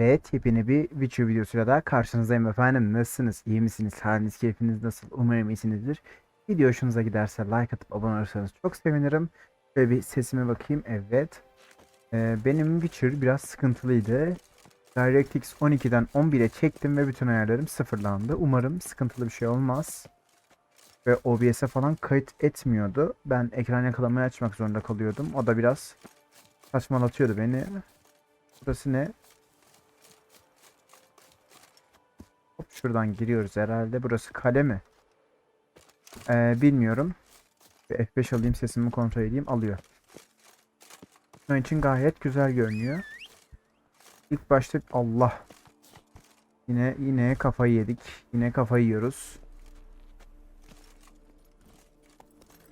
Evet, yepyeni bir Witcher videosuyla daha karşınızdayım efendim. Nasılsınız? İyi misiniz? Haliniz, keyfiniz nasıl? Umarım iyisinizdir. Video hoşunuza giderse like atıp abone olursanız çok sevinirim. Şöyle bir sesime bakayım. Evet. Ee, benim Witcher biraz sıkıntılıydı. DirectX 12'den 11'e çektim ve bütün ayarlarım sıfırlandı. Umarım sıkıntılı bir şey olmaz. Ve OBS'e falan kayıt etmiyordu. Ben ekran yakalamayı açmak zorunda kalıyordum. O da biraz saçmalatıyordu beni. Burası ne? Hop şuradan giriyoruz herhalde. Burası kale mi? Ee, bilmiyorum. Bir F5 alayım sesimi kontrol edeyim. Alıyor. Şu için gayet güzel görünüyor. İlk başta Allah. Yine yine kafayı yedik. Yine kafayı yiyoruz.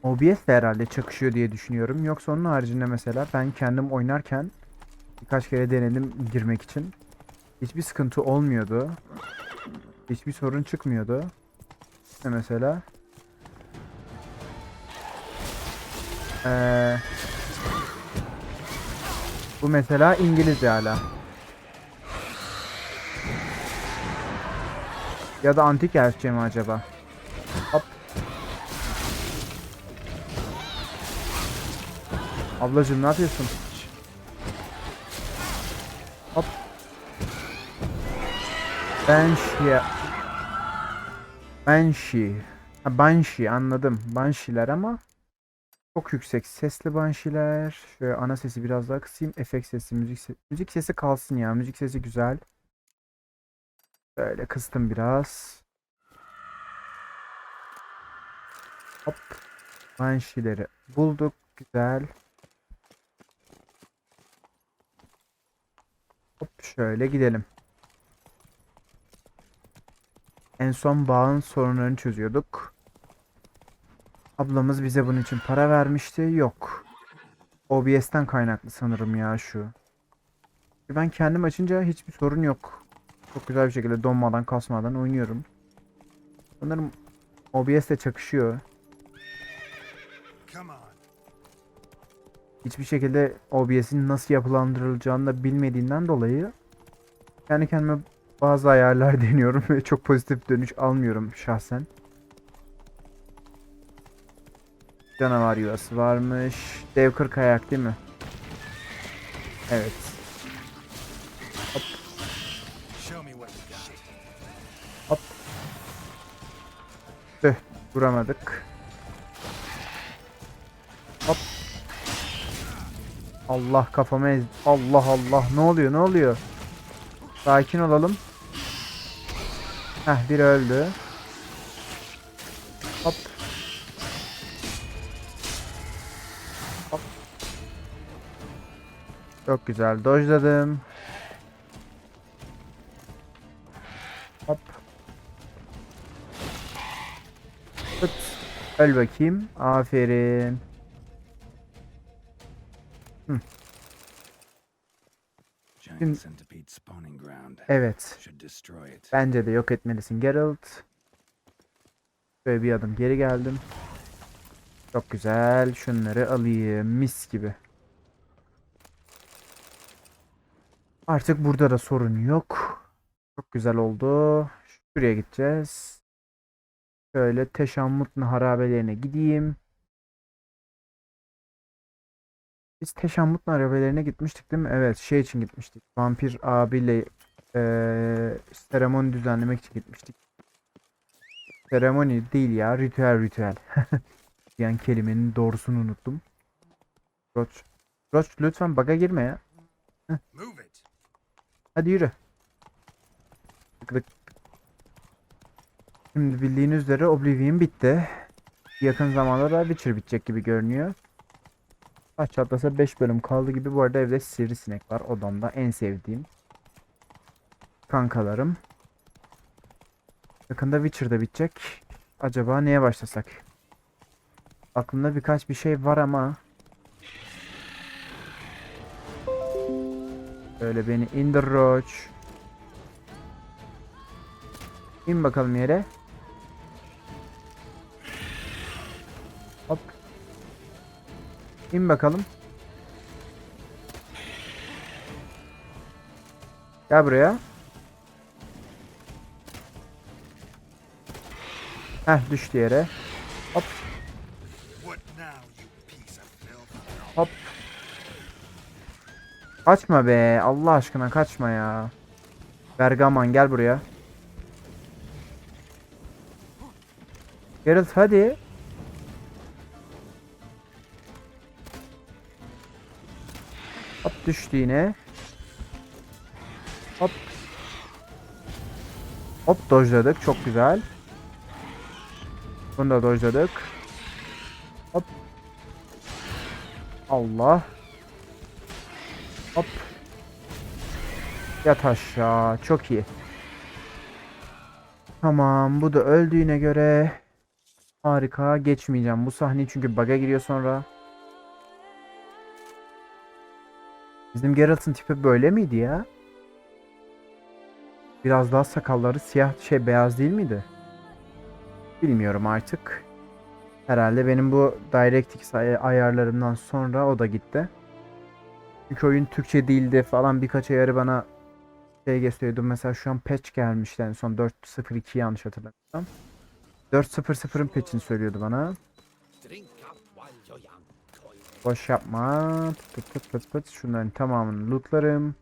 OBS de herhalde çakışıyor diye düşünüyorum. Yoksa onun haricinde mesela ben kendim oynarken birkaç kere denedim girmek için. Hiçbir sıkıntı olmuyordu. Hiçbir sorun çıkmıyordu. Ne mesela? Ee, bu mesela İngilizce hala. Ya da antik Elfçe mi acaba? Hop. Ablacığım ne yapıyorsun? Hop. Banshee. Banshee. Ha, Banshee anladım. Banshee'ler ama çok yüksek sesli Banshee'ler. Şöyle ana sesi biraz daha kısayım. Efekt sesi, müzik sesi. Müzik sesi kalsın ya. Müzik sesi güzel. Böyle kıstım biraz. Hop. Banshee'leri bulduk. Güzel. Hop şöyle gidelim. En son bağın sorunlarını çözüyorduk. Ablamız bize bunun için para vermişti. Yok. OBS'ten kaynaklı sanırım ya şu. Ben kendim açınca hiçbir sorun yok. Çok güzel bir şekilde donmadan kasmadan oynuyorum. Sanırım OBS ile çakışıyor. Hiçbir şekilde OBS'in nasıl yapılandırılacağını da bilmediğinden dolayı kendi kendime bazı ayarlar deniyorum ve çok pozitif dönüş almıyorum şahsen. Canavar yuvası varmış. Dev 40 ayak değil mi? Evet. Got. Hop. Tüh. Vuramadık. Hop. Allah kafama ez. Allah Allah. Ne oluyor? Ne oluyor? Sakin olalım. Heh biri öldü. Hop. Hop. Çok güzel. Dojladım. Hop. Tut. Öl bakayım. Aferin. Giant ground. Evet. Bence de yok etmelisin Geralt. Şöyle bir adım geri geldim. Çok güzel. Şunları alayım. Mis gibi. Artık burada da sorun yok. Çok güzel oldu. Şuraya gideceğiz. Şöyle Teşammut'un harabelerine gideyim. Biz Teşammut'un harabelerine gitmiştik değil mi? Evet şey için gitmiştik. Vampir abiyle eee seremoni düzenlemek için gitmiştik. Seremoni değil ya, ritüel ritüel. yani kelimenin doğrusunu unuttum. Roach. Roach lütfen baga girme ya. Hadi yürü. Şimdi bildiğiniz üzere Oblivion bitti. Yakın zamanda da Witcher bitecek gibi görünüyor. Taş çatlasa 5 bölüm kaldı gibi. Bu arada evde sivrisinek var. Odamda en sevdiğim. Kankalarım. Yakında Witcher'da bitecek. Acaba neye başlasak? Aklımda birkaç bir şey var ama Böyle beni indir Roach. İn bakalım yere. İn bakalım. Gel buraya. Heh düştü yere. Filth? Hop. Kaçma be. Allah aşkına kaçma ya. Bergaman gel buraya. Geralt hadi. Düştü yine. Hop. Hop dojladık. Çok güzel. Bunu da dojladık. Hop. Allah. Hop. Yat aşağı. Çok iyi. Tamam. Bu da öldüğüne göre harika. Geçmeyeceğim bu sahneyi çünkü bug'a giriyor sonra. Bizim Geralt'ın tipi böyle miydi ya? Biraz daha sakalları siyah şey beyaz değil miydi? Bilmiyorum artık. Herhalde benim bu DirectX ay- ayarlarımdan sonra o da gitti. Çünkü oyun Türkçe değildi falan birkaç ayarı bana şey gösteriyordu. Mesela şu an patch gelmişti en son 4.02 yanlış hatırlamıyorsam. 4.00'ın patch'ini söylüyordu bana. Boş yapma. Pıt pıt pıt pıt. Şunların tamamını lootlarım.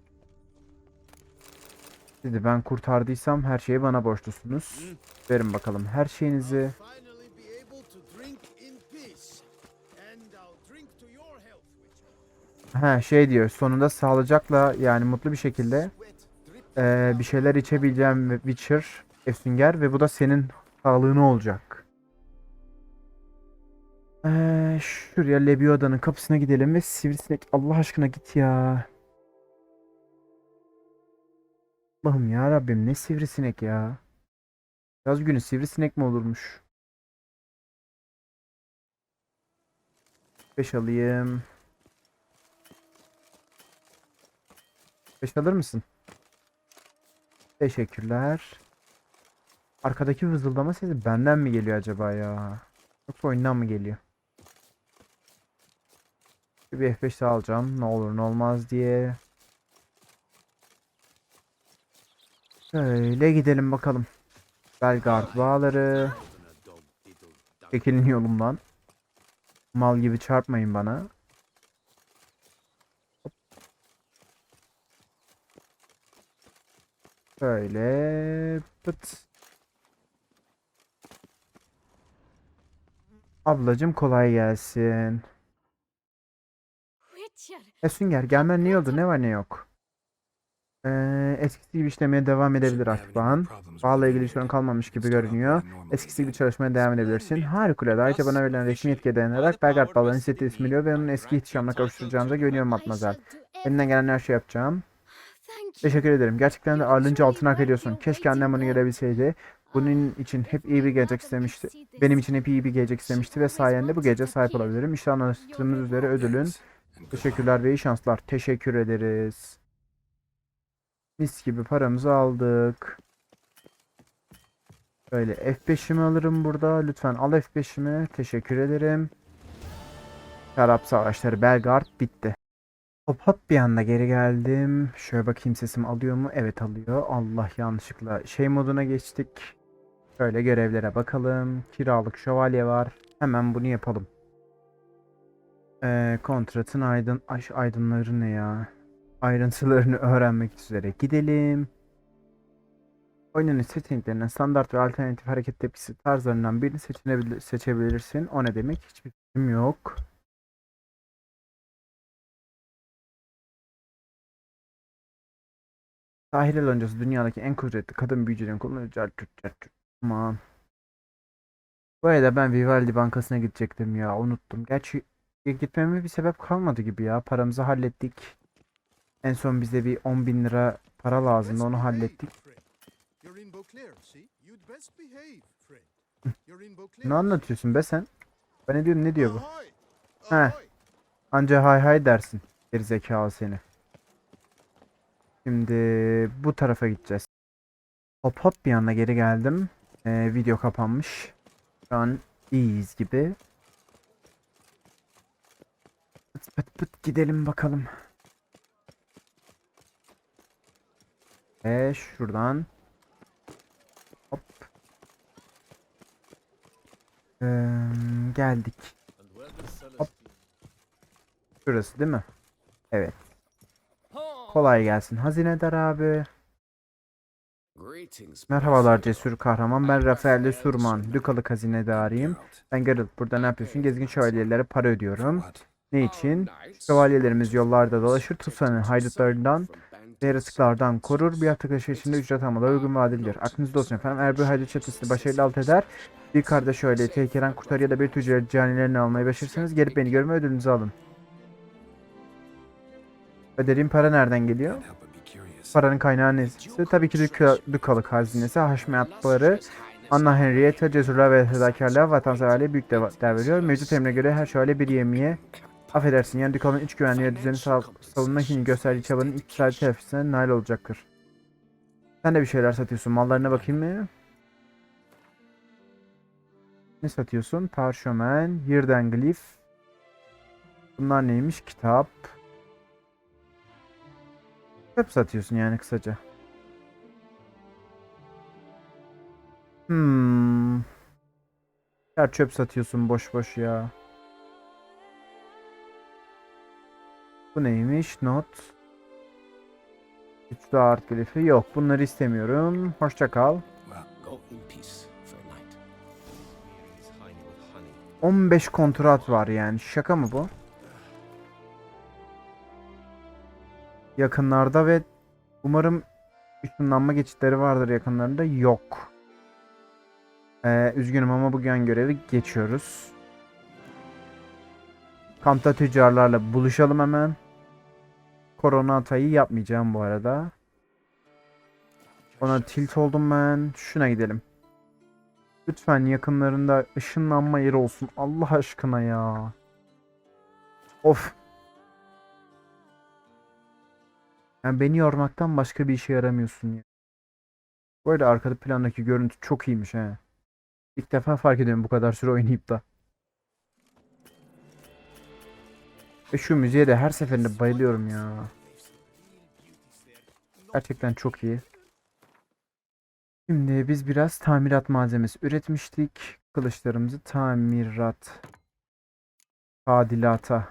Sizi ben kurtardıysam her şeyi bana borçlusunuz. Verin bakalım her şeyinizi. Ha şey diyor sonunda sağlıcakla yani mutlu bir şekilde eee, bir şeyler içebileceğim Witcher Efsinger ve bu da senin sağlığına olacak. Eee şuraya Lebioda'nın kapısına gidelim ve sivrisinek Allah aşkına git ya. Allah'ım ya Rabbim ne sivrisinek ya. Yaz günü sivrisinek mi olurmuş? 5 alayım. 5 alır mısın? Teşekkürler. Arkadaki vızıldama sesi benden mi geliyor acaba ya? Yoksa oyundan mı geliyor? Bir F5 daha alacağım. Ne olur ne olmaz diye. Şöyle gidelim bakalım. Belgard bağları. Çekilin yolumdan. Mal gibi çarpmayın bana. Şöyle pıt. Ablacım kolay gelsin. E Sünger gelmen ne oldu? Ne var ne yok? Ee, eskisi gibi işlemeye devam edebilir artık Bağın. Bağla ilgili sorun kalmamış gibi görünüyor. Eskisi gibi çalışmaya devam edebilirsin. Harikulade. Ayrıca bana verilen resmi yetkiye dayanarak Belgrad Bağları'nın teslim ediyor ve onun eski ihtişamına kavuşturacağınıza güveniyorum Matmazel. Elinden gelen her şeyi yapacağım. Teşekkür ederim. Gerçekten de ağırlığınca altın hak ediyorsun. Keşke annem bunu görebilseydi. Bunun için hep iyi bir gelecek istemişti. Benim için hep iyi bir gelecek istemişti ve sayende bu gece sahip olabilirim. İşte anlaştığımız üzere ödülün. Teşekkürler ve iyi şanslar. Teşekkür ederiz. Mis gibi paramızı aldık. Böyle F5'imi alırım burada. Lütfen al F5'imi. Teşekkür ederim. Şarap savaşları Belgard bitti. Hop hop bir anda geri geldim. Şöyle bakayım sesim alıyor mu? Evet alıyor. Allah yanlışlıkla şey moduna geçtik. Şöyle görevlere bakalım. Kiralık şövalye var. Hemen bunu yapalım. Ee, kontratın aydın aş, aydınları ne ya? Ayrıntılarını öğrenmek üzere gidelim. Oyunun seçeneklerinden standart ve alternatif hareket tepkisi tarzlarından birini seçenebilir, seçebilirsin. O ne demek? Hiçbir fikrim yok. Sahil loncası dünyadaki en kudretli kadın büyücülerin kullanacağı Aman. Bu arada ben Vivaldi Bankası'na gidecektim ya. Unuttum. Gerçi gitmeme bir sebep kalmadı gibi ya. Paramızı hallettik. En son bize bir 10 bin lira para lazımdı. Onu hallettik. Ne anlatıyorsun be sen? Ben ne diyorum ne diyor bu? Ahoy! Anca hay hay dersin. Geri zekalı seni. Şimdi bu tarafa gideceğiz. Hop hop bir anda geri geldim. Ee, video kapanmış. Şu an iyiyiz gibi. Pıt pıt gidelim bakalım. Ve şuradan hop Ee, geldik. Hop. Şurası değil mi? Evet. Kolay gelsin. Hazinedar abi. Merhabalar cesur kahraman. Ben Rafael de Surman. Lukalık hazinedarıyım. Ben Geralt. Burada ne yapıyorsun? Gezgin şövalyelere para ödüyorum. Ne için? Şövalyelerimiz yollarda dolaşır. Tusan'ın haydutlarından ve yaratıklardan korur. Bir hafta içinde ücret almaları uygun vadelidir. Aklınızda olsun efendim. Eğer bir haydut çetesini başarıyla alt eder, bir kardeş şövalyeyi tehlikeden kurtar ya da bir tüccar canilerini almayı başarırsanız gelip beni görme ödülünüzü alın. Ödediğim para nereden geliyor? Paranın kaynağı nesi? Tabii ki Lük- Lukalık hazinesi, haşmetleri, Anna Henrietta, cesurluğa ve fedakarlığa, vatanseverliğe büyük de değer veriyor. Mevcut emre göre her şövalye bir yemeğe affedersin yani Lukalık'ın iç güvenliği ve düzeni savunmak için gösterdiği çabanın iktisadi telafisine nail olacaktır. Sen de bir şeyler satıyorsun. Mallarına bakayım mı? Ne satıyorsun? Parşömen, Yirdenglif. Bunlar neymiş? Kitap. Çöp satıyorsun yani kısaca. Hmm. Ya çöp satıyorsun boş boş ya. Bu neymiş? Not. Güçlü art glifi. Yok bunları istemiyorum. Hoşça kal. Go in peace for a night. 15 kontrat var yani. Şaka mı bu? Yakınlarda ve umarım ışınlanma geçitleri vardır yakınlarında. Yok. Ee, üzgünüm ama bugün görevi geçiyoruz. Kampta tüccarlarla buluşalım hemen. Korona atayı yapmayacağım bu arada. Ona tilt oldum ben. Şuna gidelim. Lütfen yakınlarında ışınlanma yeri olsun. Allah aşkına ya. Of. Yani beni yormaktan başka bir işe yaramıyorsun ya. Bu arada arkada plandaki görüntü çok iyiymiş he. İlk defa fark ediyorum bu kadar süre oynayıp da. Ve şu müziğe de her seferinde bayılıyorum ya. Gerçekten çok iyi. Şimdi biz biraz tamirat malzemesi üretmiştik. Kılıçlarımızı tamirat tadilata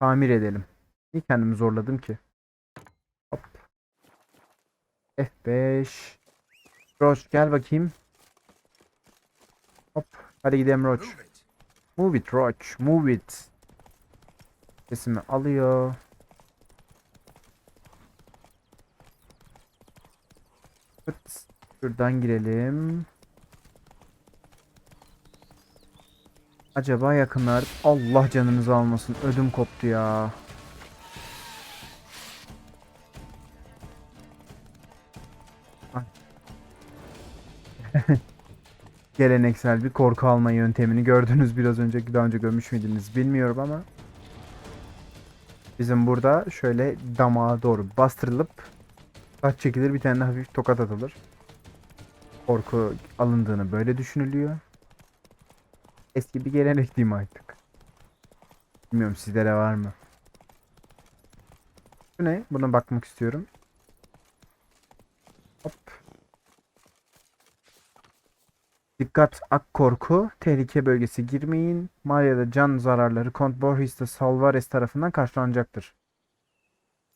tamir edelim. Niye kendimi zorladım ki? Hop. F5 Roach gel bakayım. Hop. Hadi gidelim Roach. Move it. Roach. Move it. Sesimi alıyor. Fıt. Şuradan girelim. Acaba yakınlar Allah canınızı almasın. Ödüm koptu ya. Geleneksel bir korku alma yöntemini gördünüz biraz önce daha önce görmüş müydünüz bilmiyorum ama bizim burada şöyle damağa doğru bastırılıp saç çekilir bir tane hafif tokat atılır. Korku alındığını böyle düşünülüyor. Eski bir gelenek diyeyim artık. Bilmiyorum sizlere var mı? Bu ne? Buna bakmak istiyorum. Hop. Dikkat ak korku. Tehlike bölgesi girmeyin. Maria'da can zararları Kont Borges Salvares tarafından karşılanacaktır.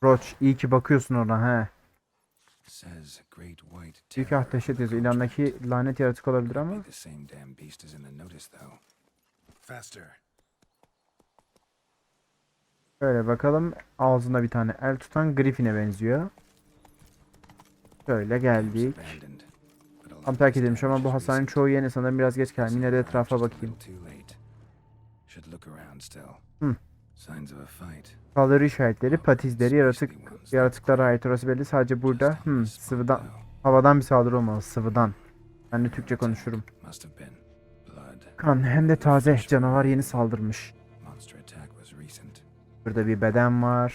Roach iyi ki bakıyorsun ona he. Says great white Büyük terror ateş of the ediyoruz. İlandaki lanet yaratık olabilir ama. Şöyle bakalım. Ağzında bir tane el tutan Griffin'e benziyor. Şöyle geldik. Tam terk edilmiş ama bu recent. çoğu yeni sanırım biraz geç geldim. Yine de etrafa bakayım. Hmm. Signs of a fight. Saldırı işaretleri, patizleri, yaratık yaratıklara ait orası belli. Sadece burada hmm, sıvıdan havadan bir saldırı olmalı. Sıvıdan. Ben de Türkçe konuşurum. Kan hem de taze canavar yeni saldırmış. Burada bir beden var.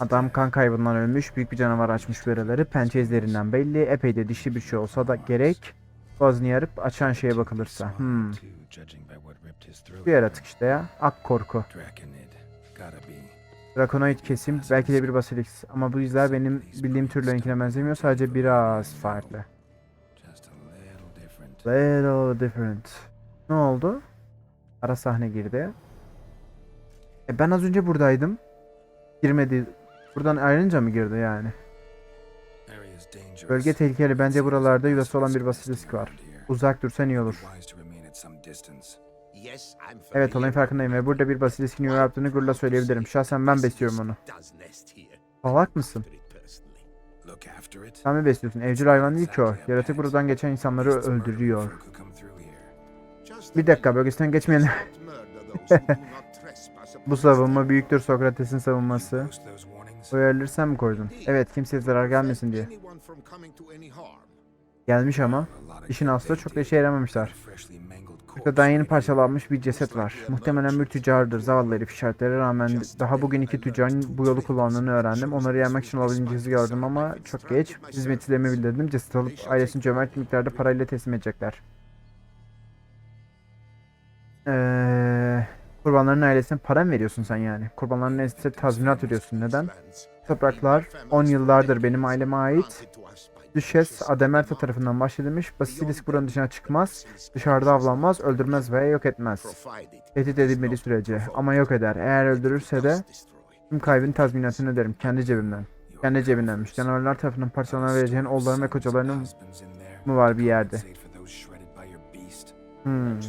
Adam kan kaybından ölmüş. Büyük bir canavar açmış yaraları. Pençe izlerinden belli. Epey de dişli bir şey olsa da gerek. Boğazını yarıp açan şeye bakılırsa. Hmm. Bu yaratık işte ya. Ak korku. Draconoid kesim. Belki de bir Basilisk. Ama bu izler benim bildiğim türlerinkine benzemiyor. Sadece biraz farklı. Little different. Ne oldu? Ara sahne girdi. E ben az önce buradaydım. Girmedi. Buradan ayrılınca mı girdi yani? Bölge tehlikeli. Bence buralarda yuvası olan bir basilisk var. Uzak dursan iyi olur. Evet olayın farkındayım ve burada bir basiliskin yuva yaptığını gururla söyleyebilirim. Şahsen ben besliyorum onu. Salak mısın? Sen mi besliyorsun? Evcil hayvan değil ki o. Yaratık buradan geçen insanları öldürüyor. Bir dakika bölgesinden geçmeyelim. Bu savunma büyüktür Sokrates'in savunması. Uyarıları sen mi koydun? Evet kimseye zarar gelmesin diye. Gelmiş ama. İşin aslı çok da işe yaramamışlar. Corpse Şurada yeni parçalanmış bir ceset var. Muhtemelen bir tüccardır. Zavallı herif işaretlere rağmen daha bugün iki tüccarın bu yolu kullandığını öğrendim. Onları yenmek için olabildiğince hızlı gördüm ama çok geç. Hizmetçilerime bildirdim. Ceset alıp ailesini cömert miktarda parayla teslim edecekler. Eee... Kurbanların ailesine para mı veriyorsun sen yani? Kurbanların ailesine tazminat ödüyorsun. Neden? Topraklar 10 yıllardır benim aileme ait. Düşes Ademerta tarafından bahşedilmiş. Basilisk buranın dışına çıkmaz. Dışarıda avlanmaz, öldürmez veya yok etmez. Tehdit edilmediği sürece. Ama yok eder. Eğer öldürürse de tüm kaybın tazminatını öderim. Kendi cebimden. Kendi cebindenmiş. Canavarlar tarafından parçalanan vereceğin oğulların ve kocalarının mı var bir yerde? Hmm.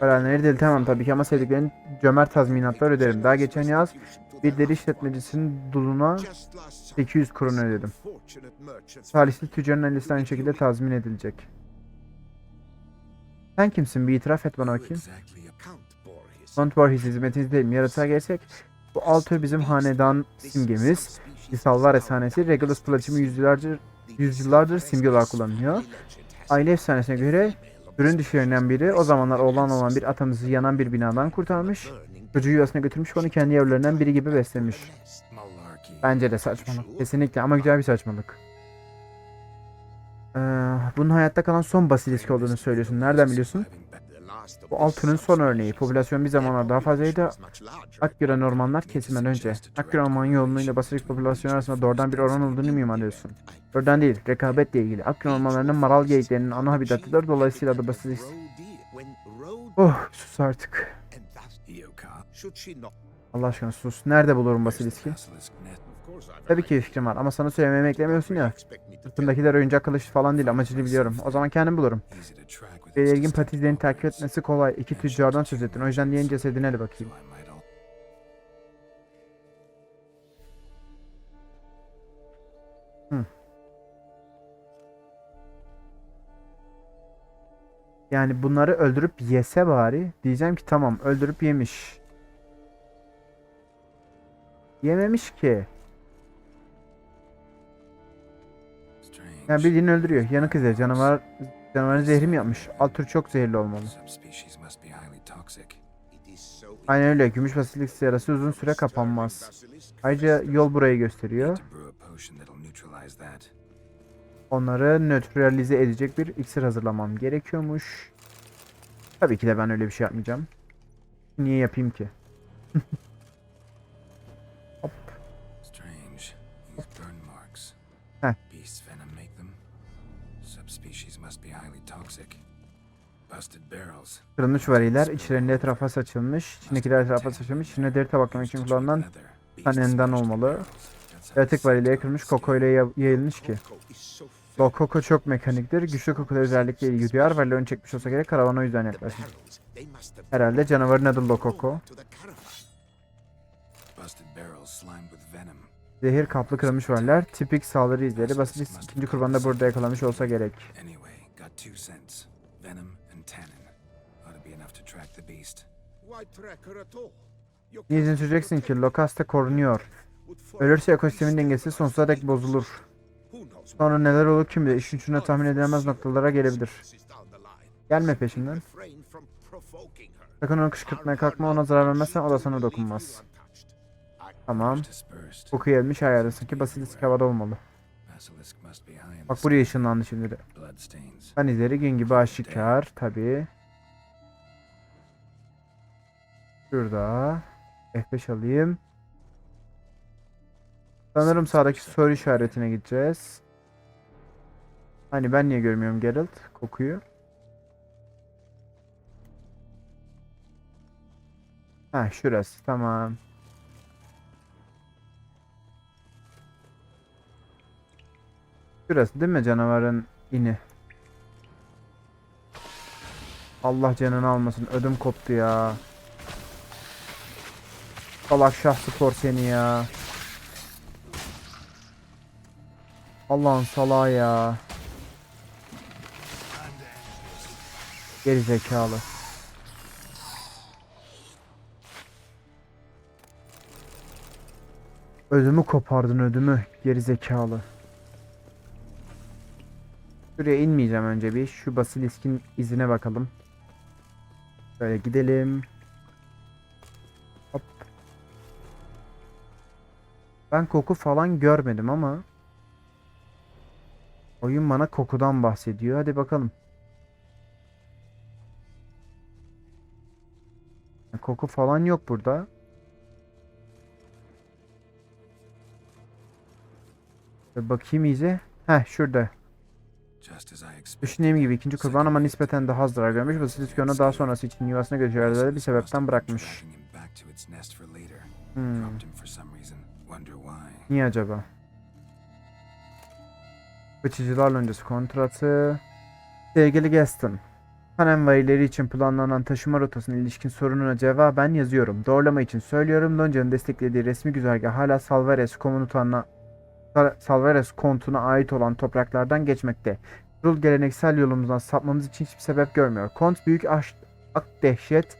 Ölenleri diriltemem tabii ki ama sevdiklerin cömert tazminatlar öderim. Daha geçen yaz bir deri işletmecisinin duluna 800 krona ödedim. Salihli tüccarın ailesi aynı şekilde tazmin edilecek. Sen kimsin? Bir itiraf et bana bakayım. Mount Voorhees hizmetinizdeyim. Yaratığa gelsek bu altı bizim hanedan simgemiz. Lisalvar efsanesi Regulus Platinum yüzyıllardır, yüzyıllardır simge olarak kullanılıyor. Aile efsanesine göre ürün dişlerinden biri o zamanlar oğlan olan bir atamızı yanan bir binadan kurtarmış. Çocuğu yuvasına götürmüş onu kendi yavrularinden biri gibi beslemiş. Bence de saçmalık. Kesinlikle ama güzel bir saçmalık. Ee, bunun hayatta kalan son basilisk olduğunu söylüyorsun. Nereden biliyorsun? Bu altının son örneği. Popülasyon bir zamanlar daha fazlaydı. Akgören ormanlar kesimden önce. Akgören orman yoğunluğuyla basilisk popülasyonu arasında doğrudan bir oran olduğunu mu iman ediyorsun? Doğrudan değil, rekabetle ilgili. Akgören ormanlarının maral geyiklerinin ana habitatıdır. Dolayısıyla da basilisk... Oh, sus artık. Allah aşkına sus. Nerede bulurum basiliski? Tabii ki fikrim var ama sana söylememi beklemiyorsun ya. Sırtındakiler oyuncak kılıç falan değil amacını biliyorum. O zaman kendim bulurum. Belirgin patizlerini takip etmesi kolay. İki tüccardan söz ettin. O yüzden diğerinin cesedine de bakayım. Yani bunları öldürüp yese bari. Diyeceğim ki tamam öldürüp yemiş. Yememiş ki. Yani bildiğini öldürüyor. Yanık izle. Canavar canavarın zehri mi yapmış? Alt tür çok zehirli olmalı. Aynen öyle. Gümüş basilisk yarası uzun süre kapanmaz. Ayrıca yol burayı gösteriyor. Onları nötralize edecek bir iksir hazırlamam gerekiyormuş. Tabii ki de ben öyle bir şey yapmayacağım. Niye yapayım ki? Kırılmış variler içlerinde etrafa saçılmış. İçindekiler etrafa saçılmış. İçine deri tabaklamak için kullanılan kanenden olmalı. Yaratık variliğe kırmış kokoyla ya- yayılmış ki. Lokoko çok mekaniktir. Güçlü kokular özellikle ilgi duyar. Variliği ön çekmiş olsa gerek karavana o yüzden yaklaşmış. Herhalde canavarın adı Lokoko. Zehir kaplı kırılmış variller. Tipik saldırı izleri. Basilisk ikinci kurbanı da burada yakalamış olsa gerek. Two scents. Venom and tannin. Ought to be enough to track the beast. Niye izin süreceksin ki? Lokasta korunuyor. Ölürse ekosistemin dengesi sonsuza dek bozulur. Sonra neler olur kim bilir. İşin ucuna tahmin edilemez noktalara gelebilir. Gelme peşimden. Sakın onu kışkırtmaya kalkma. Ona zarar vermezsen o da sana dokunmaz. Tamam. Koku gelmiş basilisk havada olmalı. Basilisk high in Bak buraya ışınlandı şimdi de. Ben izleri gün gibi aşikar tabi. Şurada. F5 alayım. Sanırım sağdaki soru işaretine gideceğiz. Hani ben niye görmüyorum Geralt kokuyu? Ha şurası tamam. Şurası değil mi canavarın ini? Allah canını almasın ödüm koptu ya. Salak şah spor seni ya. Allah'ın salağı ya. Geri zekalı. Ödümü kopardın ödümü geri zekalı. Şuraya inmeyeceğim önce bir. Şu basiliskin izine bakalım. Böyle gidelim. Hop. Ben koku falan görmedim ama oyun bana kokudan bahsediyor. Hadi bakalım. Koku falan yok burada. Bakayım iyice. Heh şurada. Düşündüğüm gibi ikinci kurban ama nispeten daha az zarar görmüş. Basilisk onu daha sonrası için yuvasına götürüyorlar bir sebepten bırakmış. Hmm. Niye acaba? Kaçıcılarla öncesi kontratı. Sevgili Gaston. Panem varileri için planlanan taşıma rotasına ilişkin sorununa cevaben yazıyorum. Doğrulama için söylüyorum. Lonca'nın desteklediği resmi güzergah hala Salvares komutanına Sal- Salvares kontuna ait olan topraklardan geçmekte. Rul geleneksel yolumuzdan sapmamız için hiçbir sebep görmüyor. Kont büyük aş, ak dehşet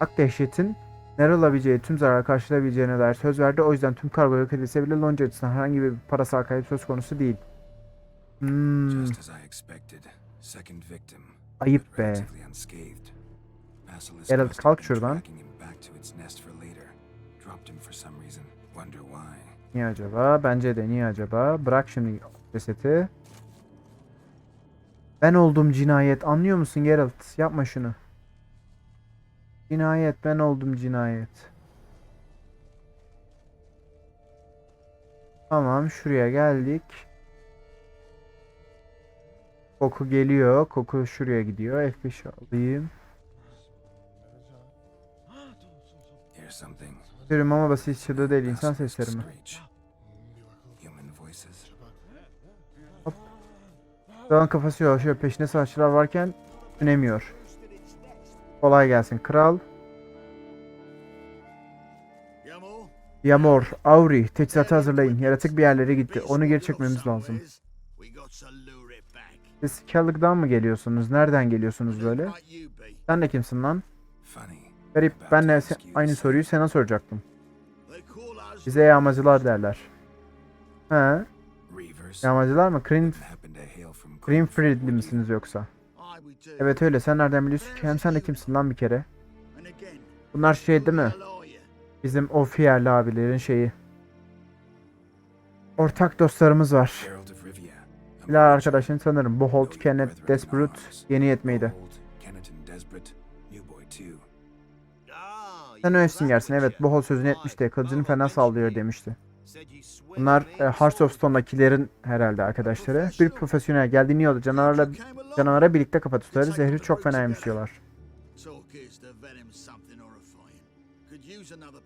ak dehşetin Nere olabileceği tüm zarar karşılayabileceğine dair söz verdi. O yüzden tüm kargo yok edilse bile Lonca açısından herhangi bir parasal kayıp söz konusu değil. Hmm, ayıp be. Geralt, kalk şuradan. Niye acaba? Bence de niye acaba? Bırak şimdi ceseti. Ben oldum cinayet. Anlıyor musun Geralt? Yapma şunu. Cinayet. Ben oldum cinayet. Tamam. Şuraya geldik. Koku geliyor. Koku şuraya gidiyor. F5 alayım. Here's something. Sürüm ama basit çıldı değil insan sesleri mi? voices. Dağın kafası. Şöyle peşinde savaşçılar varken dönemiyor. Kolay gelsin kral. Yamo, Yamor, Auri, teçhizatı hazırlayın. Yaratık bir yerlere gitti. Onu geri çekmemiz lazım. Siz Kellick'dan mı geliyorsunuz? Nereden geliyorsunuz böyle? Sen de kimsin lan? Garip, ben de aynı soruyu sana soracaktım. Bize yağmacılar derler. He, yağmacılar mı? Green, Greenfield'li Greenfield, misiniz yoksa? Evet öyle, sen nereden biliyorsun ki? Hem sen de kimsin lan bir kere? Bunlar şey değil mi? Bizim o fiyerli abilerin şeyi. Ortak dostlarımız var. Bilal. Boholt, Though your Kenneth, Desperate, yeni yetmeydi. Sen öylesin gersin. Evet. Bohol sözünü etmişti. Kılıcını fena sallıyor demişti. Bunlar e, Hearts of. Stone'dakilerin herhalde arkadaşları. Bir profesyonel geldiğini yolda canavarla canavara birlikte kafa tutarız. Zehri çok fenaymış diyorlar.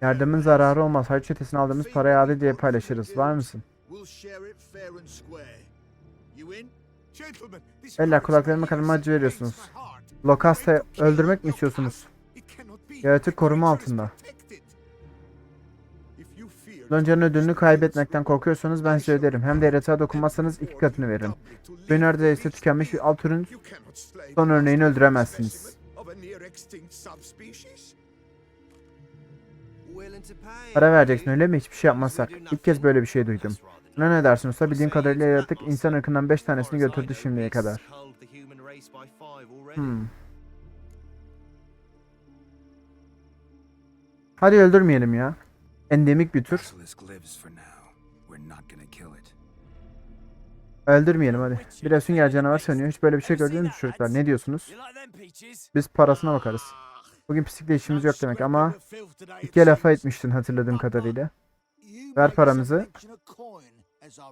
Yardımın zararı olmaz. Harç çetesini aldığımız parayı adil diye paylaşırız. Var mısın? Hurts kulaklarıma ears acı veriyorsunuz. Lokasta öldürmek mi istiyorsunuz? Yaratık koruma altında. Lonca'nın ödülünü kaybetmekten korkuyorsanız ben size öderim. Hem de yaratığa dokunmazsanız iki katını veririm. Ve neredeyse tükenmiş bir alt türün son örneğini öldüremezsiniz. Para vereceksin öyle mi? Hiçbir şey yapmazsak. İlk kez böyle bir şey duydum. Buna ne dersin usta? Bildiğim kadarıyla yaratık insan ırkından 5 tanesini götürdü şimdiye kadar. Hmm. Hadi öldürmeyelim ya. Endemik bir tür. Öldürmeyelim hadi. Biraz sünger canavar sanıyor. Hiç böyle bir şey gördünüz mü çocuklar? Ne diyorsunuz? Biz parasına bakarız. Bugün pislikle işimiz yok demek ama ikiye lafa etmiştin hatırladığım kadarıyla. Ver paramızı.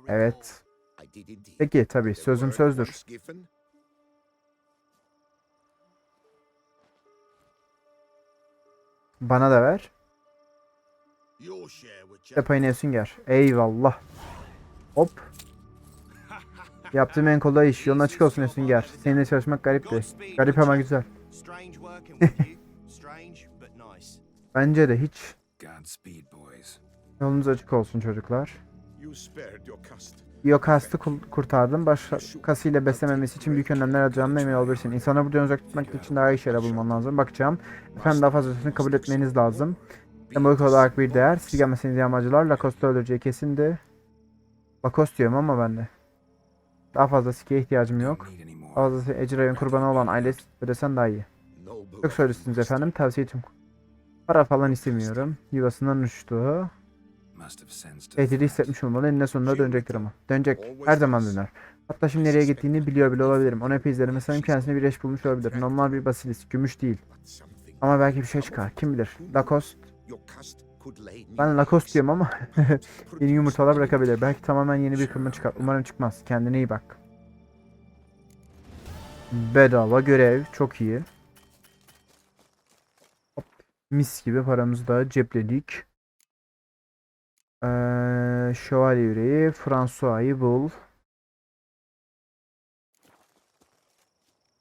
Evet. Peki tabii The sözüm sözdür. Bana da ver. İşte payını Efsinger. Eyvallah. Hop. Yaptığım en kolay iş. Yolun açık olsun Efsinger. Seninle çalışmak garipti. Garip ama güzel. Bence de hiç. Yolunuz açık olsun çocuklar. Cust. Yokast'ı kurtardım. Başkasıyla beslememesi için büyük önlemler alacağımına emin olabilirsin. İnsanları buradan uzak tutmak için daha iyi şeyler bulman lazım. Bakacağım. Efendim daha fazlasını kabul etmeniz lazım. Sembolik olarak bir değer. Siz gelmeseniz yağmacılar Lacoste'u öldüreceği kesindi. Lacoste diyorum ama ben de. Daha fazla sikeye ihtiyacım yok. Daha fazlası Ecray'ın kurbanı olan ailesi ödesen daha iyi. Çok söylüyorsunuz efendim. Tavsiye tüm. Para falan istemiyorum. Yuvasından uçtu. Tehdidi hissetmiş olmalı. Eninde sonunda dönecektir ama. Dönecek. Her zaman döner. Hatta şimdi nereye gittiğini biliyor bile olabilirim. Onu epey izlerim. Sanırım kendisine bir eş bulmuş olabilir. Normal bir basilis. Gümüş değil. Ama belki bir şey çıkar. Kim bilir. Lacoste. Ben Lacoste diyorum ama yeni yumurtalar bırakabilir. Belki tamamen yeni bir kırma çıkar. Umarım çıkmaz. Kendine iyi bak. Bedava görev. Çok iyi. Hop. Mis gibi paramızı da cepledik. Ee, şövalye yüreği. François'yı bul.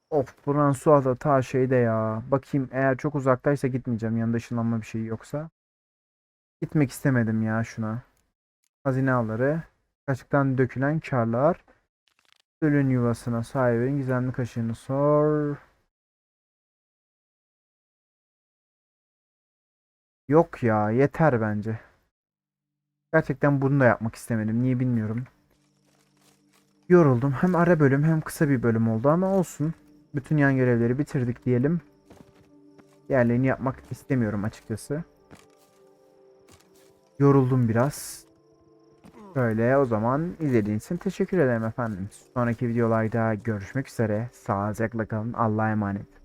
Of François da ta şeyde ya. Bakayım eğer çok uzaktaysa gitmeyeceğim. Yanında ışınlanma bir şey yoksa. Gitmek istemedim ya şuna. Hazine avları. Kaçıktan dökülen karlar. Ölün yuvasına sahibinin gizemli kaşığını sor. Yok ya yeter bence. Gerçekten bunu da yapmak istemedim. Niye bilmiyorum. Yoruldum. Hem ara bölüm hem kısa bir bölüm oldu ama olsun. Bütün yan görevleri bitirdik diyelim. Diğerlerini yapmak istemiyorum açıkçası. Yoruldum biraz. Böyle o zaman izlediğiniz için teşekkür ederim efendim. Sonraki videolarda görüşmek üzere. Sağlıcakla kalın. Allah'a emanet.